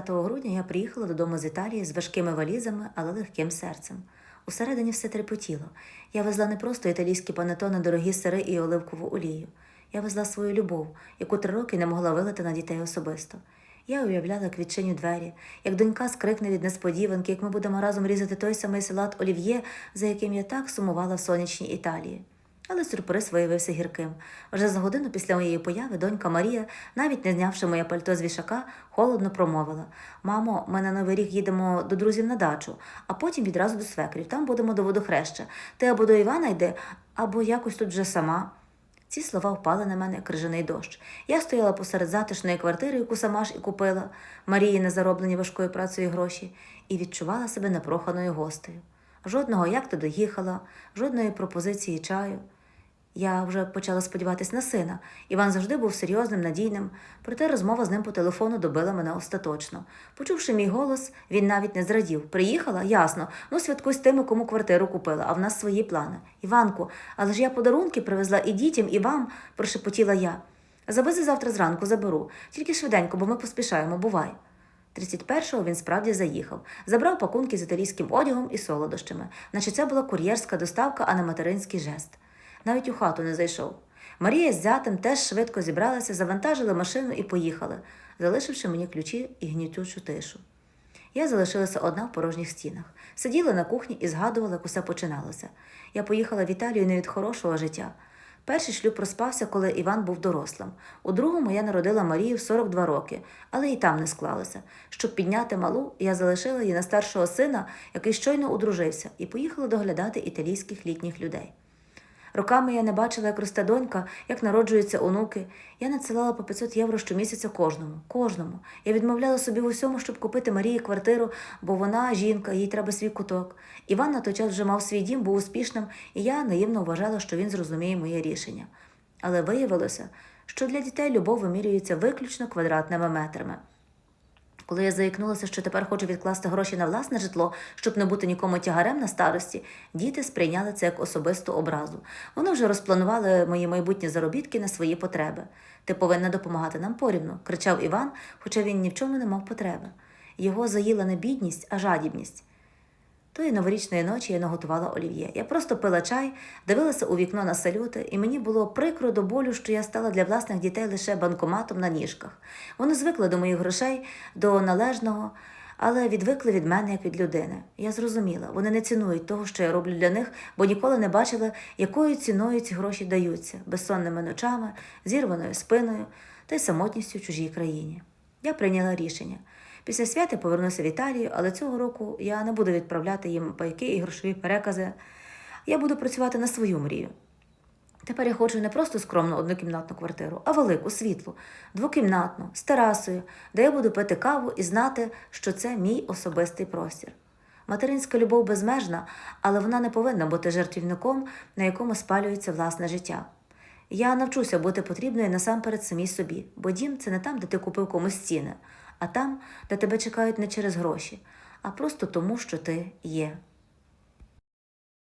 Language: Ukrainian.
25 грудня я приїхала додому з Італії з важкими валізами, але легким серцем. Усередині все трепотіло. Я везла не просто італійські панетони, дорогі сири і оливкову олію. Я везла свою любов, яку три роки не могла вилити на дітей особисто. Я уявляла, як відчиню двері, як донька скрикне від несподіванки, як ми будемо разом різати той самий салат олів'є, за яким я так сумувала в сонячній Італії. Але сюрприз виявився гірким. Вже за годину після моєї появи донька Марія, навіть не знявши моє пальто з вішака, холодно промовила: Мамо, ми на новий рік їдемо до друзів на дачу, а потім відразу до свекрів. Там будемо до водохреща. Ти або до Івана йди, або якось тут вже сама. Ці слова впали на мене як крижаний дощ. Я стояла посеред затишної квартири, яку сама ж і купила Марії не зароблені важкою працею гроші, і відчувала себе непроханою гостею. Жодного як ти доїхала, жодної пропозиції чаю. Я вже почала сподіватись на сина. Іван завжди був серйозним, надійним, проте розмова з ним по телефону добила мене остаточно. Почувши мій голос, він навіть не зрадів. Приїхала? Ясно. Ну, святкуй з тими, кому квартиру купила, а в нас свої плани. Іванку, але ж я подарунки привезла і дітям, і вам, прошепотіла я. Завези завтра зранку заберу. Тільки швиденько, бо ми поспішаємо, бувай. 31-го він справді заїхав, забрав пакунки з італійським одягом і солодощами, наче це була кур'єрська доставка, а не материнський жест. Навіть у хату не зайшов. Марія з зятем теж швидко зібралася, завантажили машину і поїхали, залишивши мені ключі і гнітючу тишу. Я залишилася одна в порожніх стінах, сиділа на кухні і згадувала, як усе починалося. Я поїхала в Італію не від хорошого життя. Перший шлюб розпався, коли Іван був дорослим. У другому я народила Марію в 42 роки, але і там не склалося. Щоб підняти малу, я залишила її на старшого сина, який щойно одружився, і поїхала доглядати італійських літніх людей. Роками я не бачила, як росте донька, як народжуються онуки. Я надсилала по 500 євро щомісяця кожному. Кожному. Я відмовляла собі в усьому, щоб купити Марії квартиру, бо вона жінка, їй треба свій куток. Іван на той час вже мав свій дім, був успішним, і я наївно вважала, що він зрозуміє моє рішення. Але виявилося, що для дітей любов вимірюється виключно квадратними метрами. Коли я заікнулася, що тепер хочу відкласти гроші на власне житло, щоб не бути нікому тягарем на старості, діти сприйняли це як особисту образу. Вони вже розпланували мої майбутні заробітки на свої потреби. Ти повинна допомагати нам порівну, кричав Іван, хоча він ні в чому не мав потреби. Його заїла не бідність, а жадібність. Тої новорічної ночі я наготувала олів'є. Я просто пила чай, дивилася у вікно на салюти, і мені було прикро до болю, що я стала для власних дітей лише банкоматом на ніжках. Вони звикли до моїх грошей, до належного, але відвикли від мене як від людини. Я зрозуміла, вони не цінують того, що я роблю для них, бо ніколи не бачили, якою ціною ці гроші даються, безсонними ночами, зірваною спиною та й самотністю в чужій країні. Я прийняла рішення. Після свята повернуся в Італію, але цього року я не буду відправляти їм пайки і грошові перекази. Я буду працювати на свою мрію. Тепер я хочу не просто скромну однокімнатну квартиру, а велику, світлу, двокімнатну, з терасою, де я буду пити каву і знати, що це мій особистий простір. Материнська любов безмежна, але вона не повинна бути жертівником, на якому спалюється власне життя. Я навчуся бути потрібною насамперед самій собі, бо дім це не там, де ти купив комусь ціни, а там, де тебе чекають не через гроші, а просто тому, що ти є.